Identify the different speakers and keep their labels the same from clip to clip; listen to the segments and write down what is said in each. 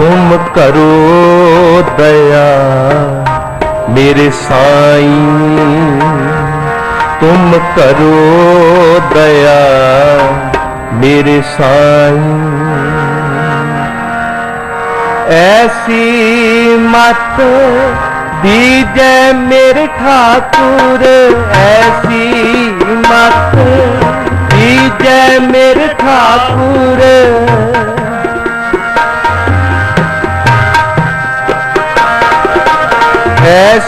Speaker 1: ਤੁਮ ਕਰੋ ਦਇਆ ਮੇਰੇ ਸਾਈਂ ਤੁਮ ਕਰੋ ਦਇਆ ਮੇਰੇ ਸਾਈਂ ਐਸੀ ਮਤ ਦੀਜੈ ਮੇਰੇ ਠਾਕੁਰ ਐਸੀ ਮਤ ਦੀਜੈ ਮੇਰੇ ਠਾਕੁਰ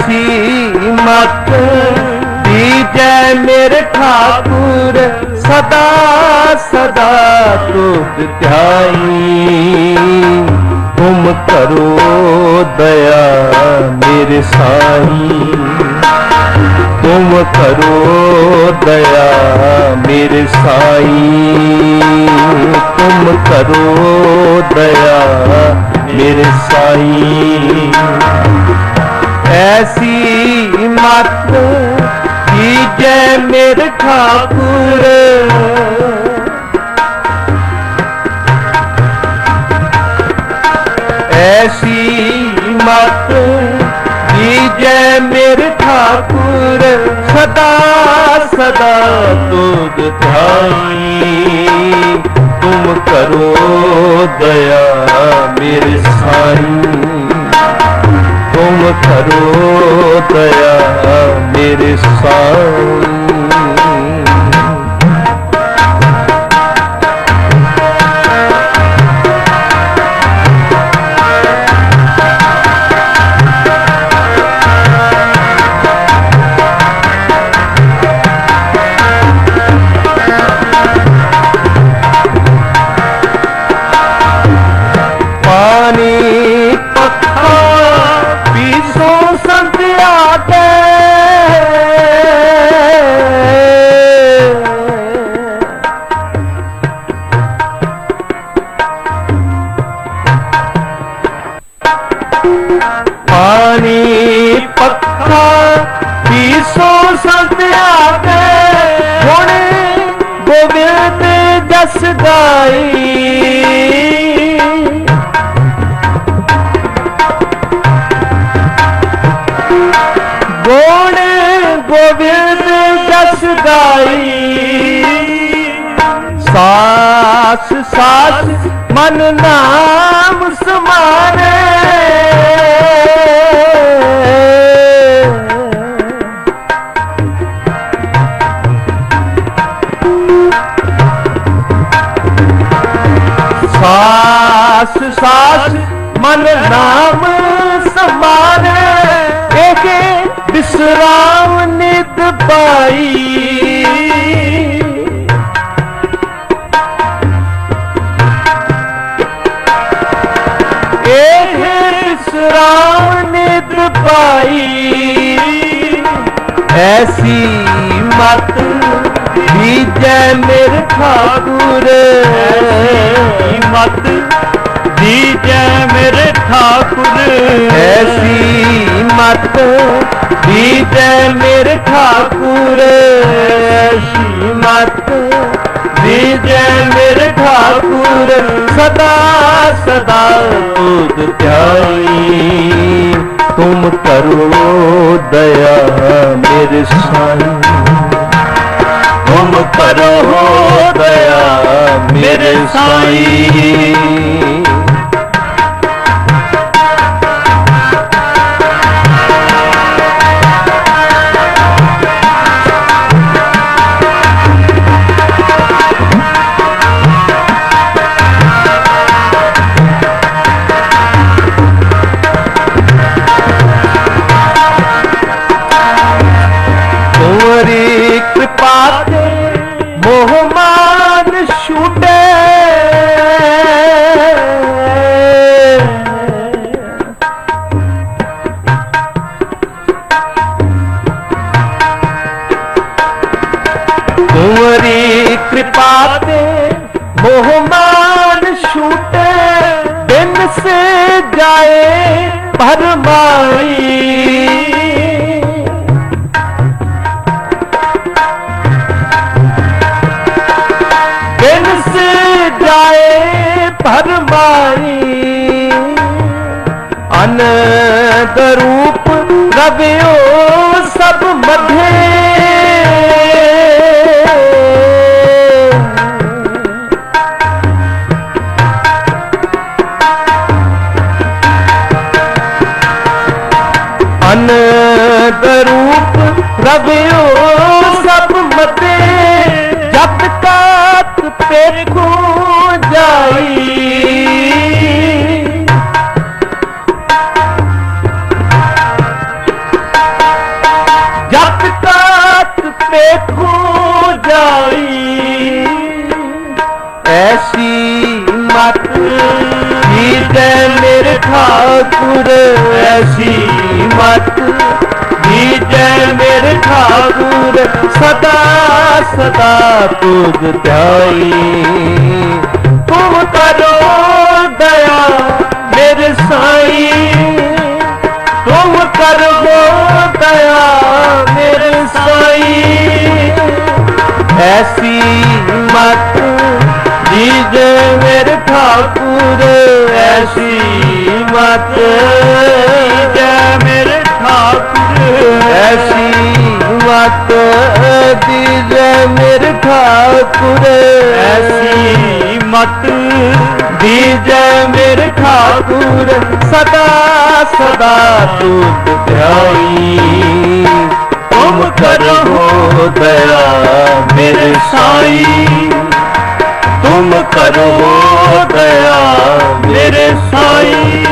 Speaker 1: ਐਸੀ ਮਤ ਦੀਜੈ ਮੇਰੇ ਠਾਕੁਰ, ਸਦਾ ਸਦਾ ਤੁਧ ਧਿਆਈ। ਤੁਮ ਕਰੋ ਦਇਆ ਮੇਰੇ ਸਾਈ। ਤੁਮ ਕਰੋ ਦਇਆ ਮੇਰੇ ਸਾਈ। ਤੁਮ ਕਰੋ ਦਇਆ ਮੇਰੇ ਸਾਈ। ਐਸੀ ਮਤ ਕੀਜੈ ਮੇਰੇ ਠਾਕੁਰ ਐਸੀ ਮਤ ਕੀਜੈ ਮੇਰੇ ਠਾਕੁਰ ਸਦਾ ਸਦਾ ਤੁਧ ਧਿਆਈ ਤੁਮ ਕਰੋ ਦਇਆ ਮੇਰੇ ਸਾਈਂ ਕਰੋ ਦਇਆ ਮੇਰੇ ਸਾਈਂ ਸਾਸ ਮਨ ਨਾਮ ਸਮਾਰੇ ਸਾਸ ਸਾਸ ਮਨ ਨਾਮ ਸਮਾਰੇ ਇਹ ਵਿਸਰਾਮ ਨਿਤ ਪਾਈ ਵਿਸਰਾਮ ਨਿਤ ਪਾਈ ਐਸੀ ਮਤ ਦੀਜੈ ਮੇਰੇ ਠਾਕੁਰ। ਐਸੀ ਮਤ ਦੀਜੈ ਮੇਰੇ ਠਾਕੁਰ। ਐਸੀ ਮਤ ਦੀਜੈ ਮੇਰੇ ਠਾਕੁਰ। ਐਸੀ ਮਤ ਦੀਜੈ ਮੇਰੇ ਠਾਕੁਰ। ਸਦਾ ਸਦਾ ਤੁਧ ਧਿਆਈ। ਤੁਮ ਕਰੋ ਦਇਆ ਮੇਰੇ ਸਾਈਂ। ਤੁਮ ਕਰੋ ਦਇਆ ਮੇਰੇ ਸਾਈਂ। ਤੋਰੀ ਕਿਰਪਾ ਤੇ ਮੋਹ ਮਾਨ ਛੂਟੇ, ਬਿਨ ਸੇ ਜਾਏ ਭਰਮਾਈ। ਬਿਨ ਸੇ ਜਾਏ ਭਰਮਾਈ। ਰੂਪ ਰਵਿਓ ਤੱਕ ਜਾਈ। ਐਸੀ ਮਤ ਜੀਤੇ ਮੇਰੇ ਠਾਕੁਰ, ਐਸੀ ਮਤ ਜੀਤੇ ਮੇਰੇ ਠਾਕੁਰ, ਸਦਾ ਸਦਾ ਤੁਧ ਧਿਆਈ। ਤੁਮ ਕਰੋ ਦਇਆ ਮੇਰੇ ਸਾਈ? ਠਾਕੁਰ ਐਸੀ ਮਤ ਜੀਜੇ ਮੇਰੇ ਠਾਕੁਰ ਸਦਾ ਸਦਾ ਤੂਤ ਧਿਆਈ ਤੁਮ ਕਰੋ ਦਇਆ ਮੇਰੇ ਸਾਈ ਤੁਮ ਕਰੋ ਦਇਆ ਮੇਰੇ ਸਾਈ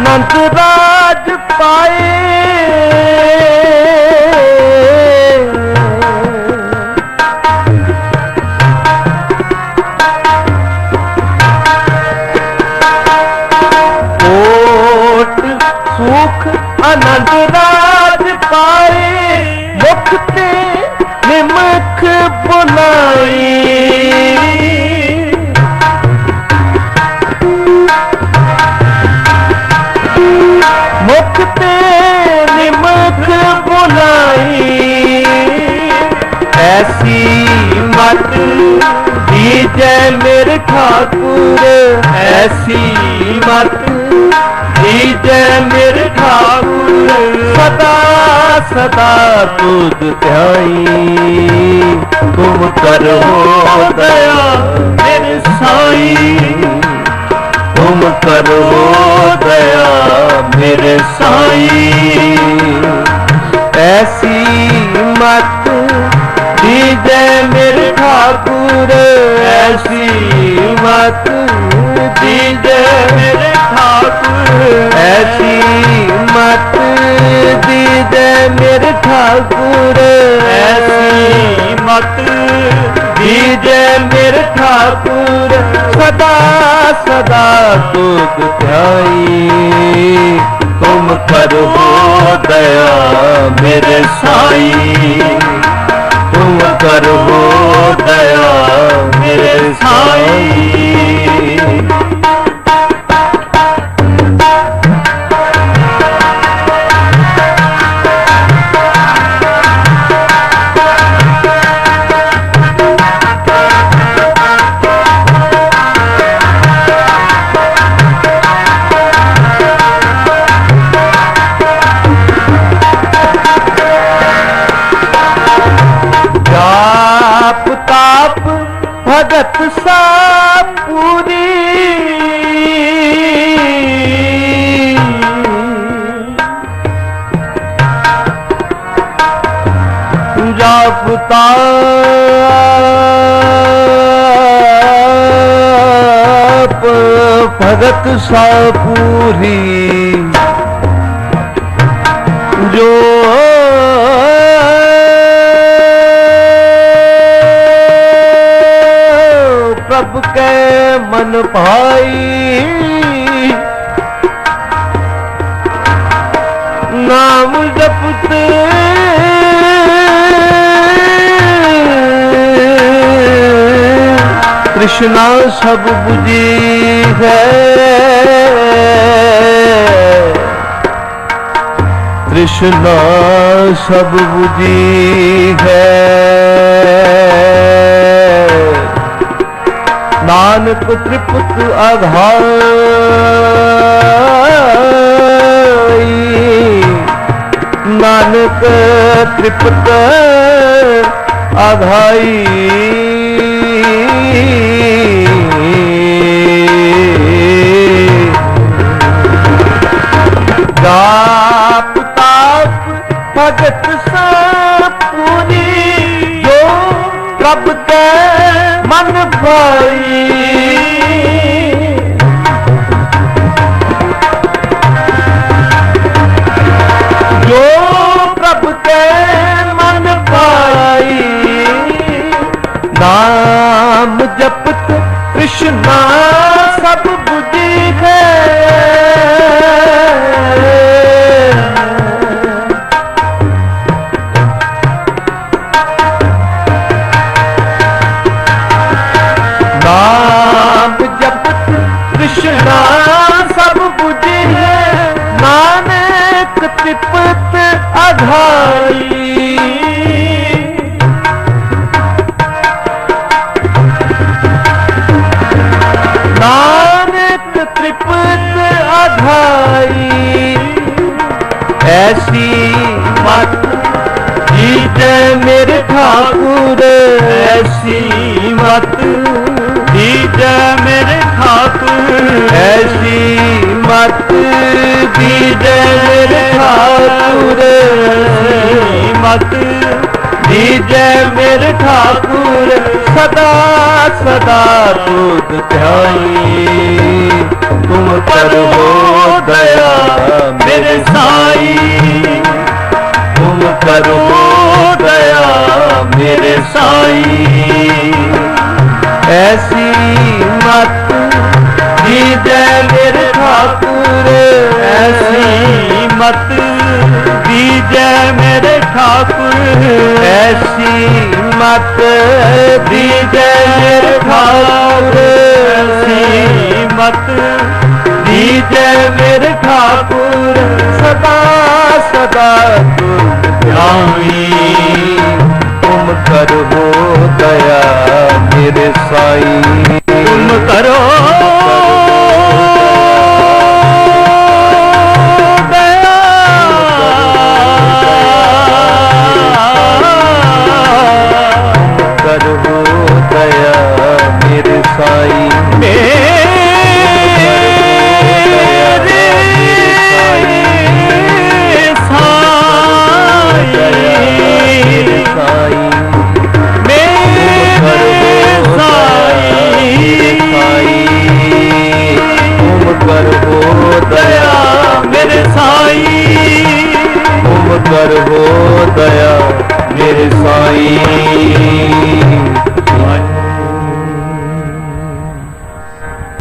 Speaker 1: ನಂತರ ਮੇਰੇ ਠਾਕੁਰ, ਐਸੀ ਮਤ ਜੀ ਜੈ ਮੇਰੇ ਠਾਕੁਰ। ਸਦਾ ਸਦਾ ਤੁਧ ਧਿਆਈ ਤੁਮ ਕਰੋ ਦਇਆ ਮੇਰੇ ਸਾਈ। ਤੁਮ ਕਰੋ ਦਇਆ ਮੇਰੇ ਸਾਈ। ਐਸੀ ਮਤ ਦੀਜੈ ਮੇਰੇ ਠਾਕੁਰ ਐਸੀ ਮਤ ਦੀਜੈ ਮੇਰੇ ਠਾਕੁਰ। ਐਸੀ ਮਤ ਦੀਜੈ ਮੇਰੇ ਠਾਕੁਰ। ਸਦਾ ਸਦਾ ਤੁਧ ਧਿਆਈ। ਤੁਮ ਕਰੋ ਦਇਆ ਮੇਰੇ ਸਾਈ। ਕਰ ਹੋ ਦਇਆ ਮੇਰੇ ਸਾਈਂ। ਜਾਪ ਤਾਪ ਭਗਤ ਸਾ ਪੂਰੀ ਜੋ ਪ੍ਰਭ ਕੇ ਮਨ ਭਾਈ ਤ੍ਰਿਸ਼ਨਾ ਸਭ 부ਜੀ ਹੈ। ਤ੍ਰਿਸ਼ਨਾ ਸਭ 부ਜੀ ਹੈ। ਨਾਨਕ ਤ੍ਰਿਪਤ ਆਧਾਈ ਨਾਨਕ ਤ੍ਰਿਪਤ ਆਧਾਈ ਜਾਪ ਤਾਪ ਭਗਤ ਸਾਪੂਰੀ ਜੋ ਰੱਬ ਕੇ ਮਨ ਭਾਈ ਐਸੀ ਮਤ ਜੀਤੇ ਮੇਰੇ ਠਾਕੁਰ ਐਸੀ ਮਤ ਜੀਤੇ ਮੇਰੇ ਠਾਕੁਰ ਐਸੀ ਮਤ ਜੀਜੈ ਮੇਰੇ ਠਾਕੁਰ ਸਦਾ ਸਦਾ ਤੁਧ ਧਿਆਈ। ਤੁਮ ਕਰੋ ਦਇਆ ਮੇਰੇ ਸਾਈ। ਤੁਮ ਕਰੋ मत दीजे मेरे ठाकुर ऐसी मत दीजे मेरे ठाकुर ऐसी मत दीजे मेरे ठाकुर सदा सदा तुम कर हो दया मेरे साई